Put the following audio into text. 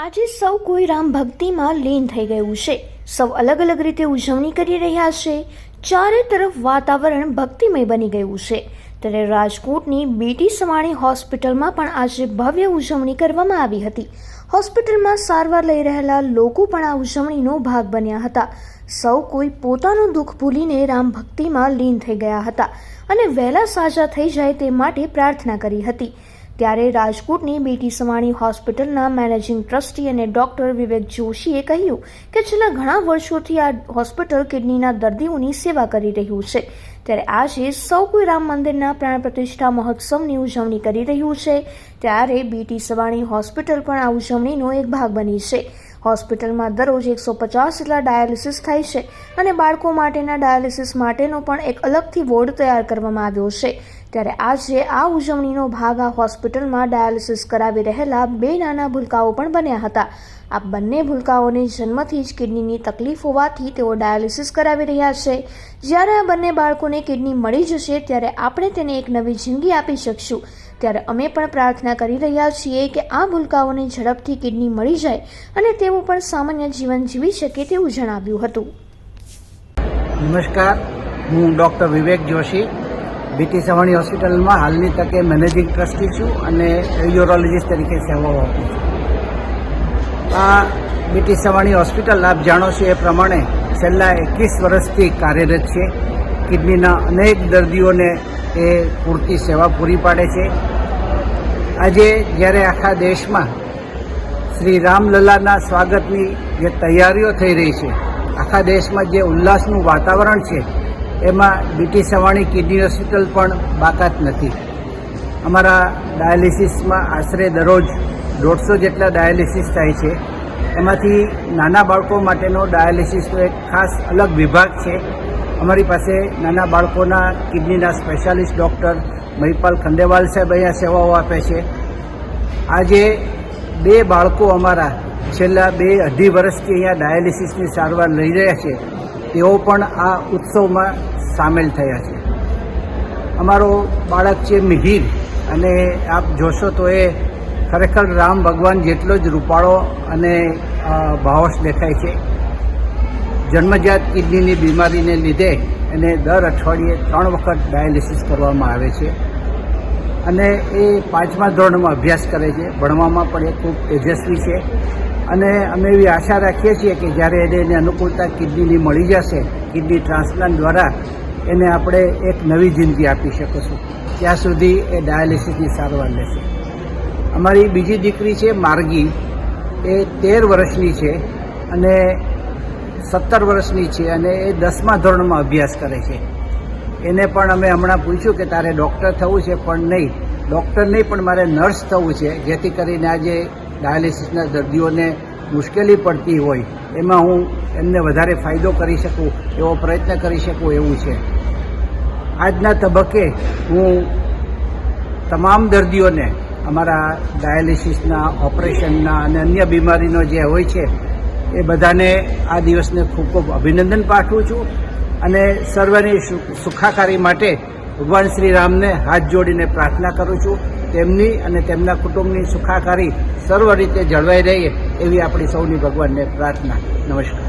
આજે સૌ કોઈ રામ ભક્તિમાં લીન થઈ ગયું છે. સૌ અલગ અલગ રીતે ઉજવણી કરી રહ્યા છે. ચારે તરફ વાતાવરણ ભક્તિમય બની ગયું છે. ત્યારે રાજકોટની બીટી સવાણી હોસ્પિટલમાં પણ આજે ભવ્ય ઉજવણી કરવામાં આવી હતી. હોસ્પિટલમાં સારવાર લઈ રહેલા લોકો પણ આ ઉજવણીનો ભાગ બન્યા હતા. સૌ કોઈ પોતાનું દુઃખ ભૂલીને રામ ભક્તિમાં લીન થઈ ગયા હતા અને વહેલા સાજા થઈ જાય તે માટે પ્રાર્થના કરી હતી. ત્યારે રાજકોટની બેટી સવાણી હોસ્પિટલના મેનેજિંગ ટ્રસ્ટી અને ડોક્ટર વિવેક જોશીએ કહ્યું કે છેલ્લા ઘણા વર્ષોથી આ હોસ્પિટલ કિડનીના દર્દીઓની સેવા કરી રહ્યું છે. ત્યારે આજે સૌ કોઈ રામ મંદિરના પ્રાણ પ્રતિષ્ઠા મહોત્સવની ઉજવણી કરી રહ્યું છે. ત્યારે બીટી સવાણી હોસ્પિટલ પણ આ ઉજવણીનો એક ભાગ બની છે. હોસ્પિટલમાં દરરોજ એકસો પચાસ જેટલા ડાયાલિસિસ થાય છે અને બાળકો માટેના ડાયાલિસિસ માટેનો પણ એક અલગથી વોર્ડ તૈયાર કરવામાં આવ્યો છે. ત્યારે આજે આ ઉજવણીનો ભાગ આ હોસ્પિટલમાં ડાયાલિસિસ કરાવી રહેલા બે નાના ભૂલકાઓ પણ બન્યા હતા. આ બંને ભૂલકાઓને જન્મથી જ કિડનીની તકલીફ હોવાથી તેઓ ડાયાલિસિસ કરાવી રહ્યા છે. જ્યારે આ બંને બાળકોને કિડની મળી જશે ત્યારે આપણે તેને એક નવી જિંદગી આપી શકશું. ત્યારે અમે પણ પ્રાર્થના કરી રહ્યા છીએ કે આ ભૂલકાઓને ઝડપથી કિડની મળી જાય અને તેઓ પણ સામાન્ય જીવન જીવી શકે તેવું જણાવ્યું હતું. નમસ્કાર. હું ડૉક્ટર વિવેક જોશી. બીટી સવાણી હોસ્પિટલમાં હાલની તકે મેનેજિંગ ટ્રસ્ટી છું અને યુરોલોજીસ્ટ તરીકે સેવાઓ આપું છું. આ બીટી સવાણી હોસ્પિટલ આપ જાણો છો એ પ્રમાણે છેલ્લા એકવીસ વર્ષથી કાર્યરત છે. કિડનીના અનેક દર્દીઓને એ પૂરતી સેવા પૂરી પાડે છે. આજે જ્યારે આખા દેશમાં શ્રી રામલલાના સ્વાગતની જે તૈયારીઓ થઈ રહી છે, આખા દેશમાં જે ઉલ્લાસનું વાતાવરણ છે, એમાં બીટી સવાણી કિડની હોસ્પિટલ પણ બાકાત નથી. અમારા ડાયાલિસિસમાં આશરે દરરોજ દોઢસો જેટલા ડાયાલિસિસ થાય છે. એમાંથી નાના બાળકો માટેનો ડાયાલિસિસનો એક ખાસ અલગ વિભાગ છે. અમારી પાસે નાના બાળકોના કિડનીના સ્પેશિયાલિસ્ટ ડૉક્ટર મહિપાલ ખંડેવાલ સાહેબ અહીંયા સેવાઓ આપે છે. આજે બે બાળકો અમારા છેલ્લા બે અઢી વર્ષથી અહીંયા ડાયાલિસિસની સારવાર લઈ રહ્યા છે. તેઓ પણ આ ઉત્સવમાં સામેલ થયા છે. અમારો બાળક છે મિહિર અને આપ જોશો તો એ ખરેખર રામ ભગવાન જેટલો જ રૂપાળો અને ભાવશ દેખાય છે. જન્મજાત કિડનીની બીમારીને લીધે એને દર અઠવાડિયે ત્રણ વખત ડાયાલિસિસ કરવામાં આવે છે. અને એ પાંચમા ધોરણમાં અભ્યાસ કરે છે. ભણવામાં પણ એ ખૂબ તેજસ્વી છે. અને અમે એવી આશા રાખીએ છીએ કે જ્યારે એને એને અનુકૂળતા કિડનીની મળી જશે, કિડની ટ્રાન્સપ્લાન્ટ દ્વારા એને આપણે એક નવી જિંદગી આપી શકીશું. ત્યાં સુધી એ ડાયાલિસિસની સારવાર લેશે. અમારી બીજી દીકરી છે, માર્ગી. એ તેર વર્ષની છે અને સત્તર વર્ષની છે અને એ દસમા ધોરણમાં અભ્યાસ કરે છે. એને પણ અમે હમણાં પૂછ્યું કે તારે ડૉક્ટર થવું છે, પણ નહીં. ડૉક્ટર નહીં, પણ મારે નર્સ થવું છે. જેથી કરીને આજે ડાયાલિસિસના દર્દીઓને મુશ્કેલી પડતી હોય. એમાં હું એમને વધારે ફાયદો કરી શકું, એવો પ્રયત્ન કરી શકું એવું છે. આજના તબક્કે હું તમામ દર્દીઓને અમારા ડાયાલિસિસના ઓપરેશનના અને અન્ય બીમારીનો જે હોય છે એ બધાને આ દિવસને ખૂબ ખૂબ અભિનંદન પાઠવું છું અને સર્વની સુખાકારી માટે ભગવાન શ્રી રામને હાથ જોડીને પ્રાર્થના કરું છું. તેમની અને તેમના કુટુંબની સુખાકારી સર્વ રીતે જળવાઈ રહે એવી આપણી સૌની ભગવાનને પ્રાર્થના. નમસ્કાર.